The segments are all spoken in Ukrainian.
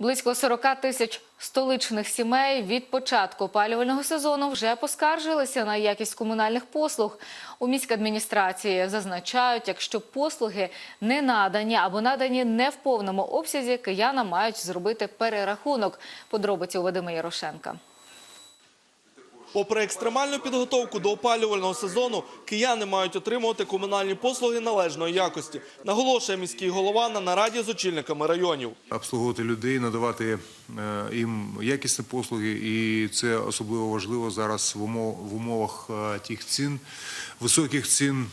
Близько 40 тисяч столичних сімей від початку опалювального сезону вже поскаржилися на якість комунальних послуг. У міській адміністрації зазначають, якщо послуги не надані або надані не в повному обсязі, кияна мають зробити перерахунок. Подробиці у Вадима Ярошенка. Попри екстремальну підготовку до опалювального сезону, кияни мають отримувати комунальні послуги належної якості, наголошує міський голова на нараді з очільниками районів. обслуговувати людей, надавати е, їм якісні послуги, і це особливо важливо зараз в умовах е, тих цін, високих цін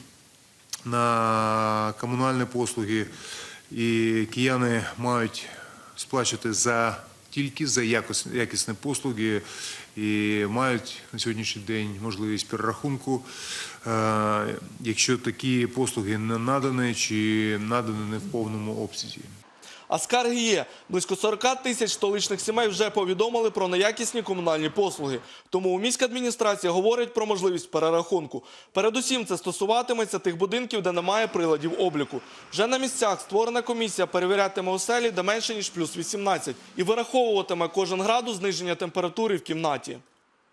на комунальні послуги. І кияни мають сплачувати за тільки за якіс- якісні послуги і мають на сьогоднішній день можливість перерахунку, е, якщо такі послуги не надані чи надані не в повному обсязі. А скарги є. Близько 40 тисяч столичних сімей вже повідомили про неякісні комунальні послуги. Тому у міська адміністрація говорить про можливість перерахунку. Передусім це стосуватиметься тих будинків, де немає приладів обліку. Вже на місцях створена комісія перевірятиме оселі, де менше ніж плюс 18, і вираховуватиме кожен градус зниження температури в кімнаті.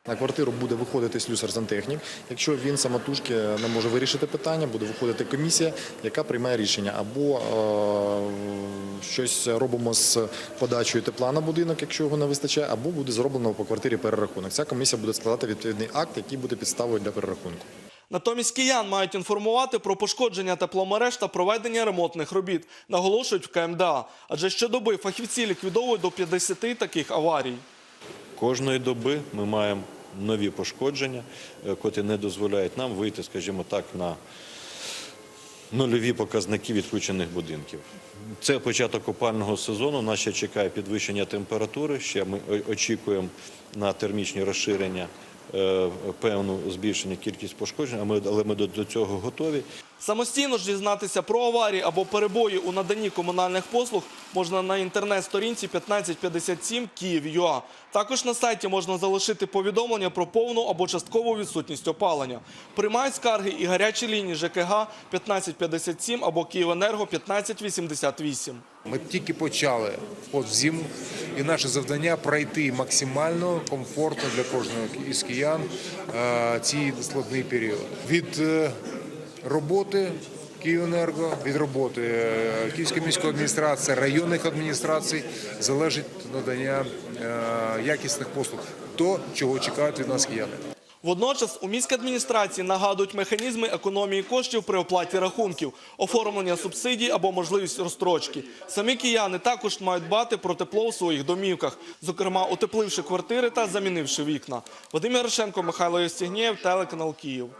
На квартиру буде виходити слюсар-сантехнік. Якщо він самотужки не може вирішити питання, буде виходити комісія, яка приймає рішення. Або е, щось робимо з подачею тепла на будинок, якщо його не вистачає, або буде зроблено по квартирі перерахунок. Ця комісія буде складати відповідний акт, який буде підставою для перерахунку. Натомість киян мають інформувати про пошкодження тепломереж та проведення ремонтних робіт, наголошують в КМДА. Адже щодоби фахівці ліквідовують до 50 таких аварій. Кожної доби ми маємо нові пошкодження, е, котрі не дозволяють нам вийти, скажімо так, на нульові показники відключених будинків. Це початок опального сезону. Нас ще чекає підвищення температури. Ще ми очікуємо на термічні розширення певну збільшення кількість пошкоджень, але ми до, цього готові. Самостійно ж дізнатися про аварії або перебої у наданні комунальних послуг можна на інтернет-сторінці 1557 Київ.ua. Також на сайті можна залишити повідомлення про повну або часткову відсутність опалення. Приймають скарги і гарячі лінії ЖКГ 1557 або Київенерго 1588. Ми тільки почали вход в зиму, і наше завдання пройти максимально комфортно для кожного із киян е, цей складний період. Від е, роботи Київенерго, від роботи е, Київської міської адміністрації, районних адміністрацій залежить надання якісних послуг, то чого чекають від нас кияни. Водночас у міській адміністрації нагадують механізми економії коштів при оплаті рахунків, оформлення субсидій або можливість розстрочки. Самі кияни також мають дбати про тепло у своїх домівках, зокрема утепливши квартири та замінивши вікна. Вадим Ярошенко, Михайло Єстігнєєв, телеканал Київ.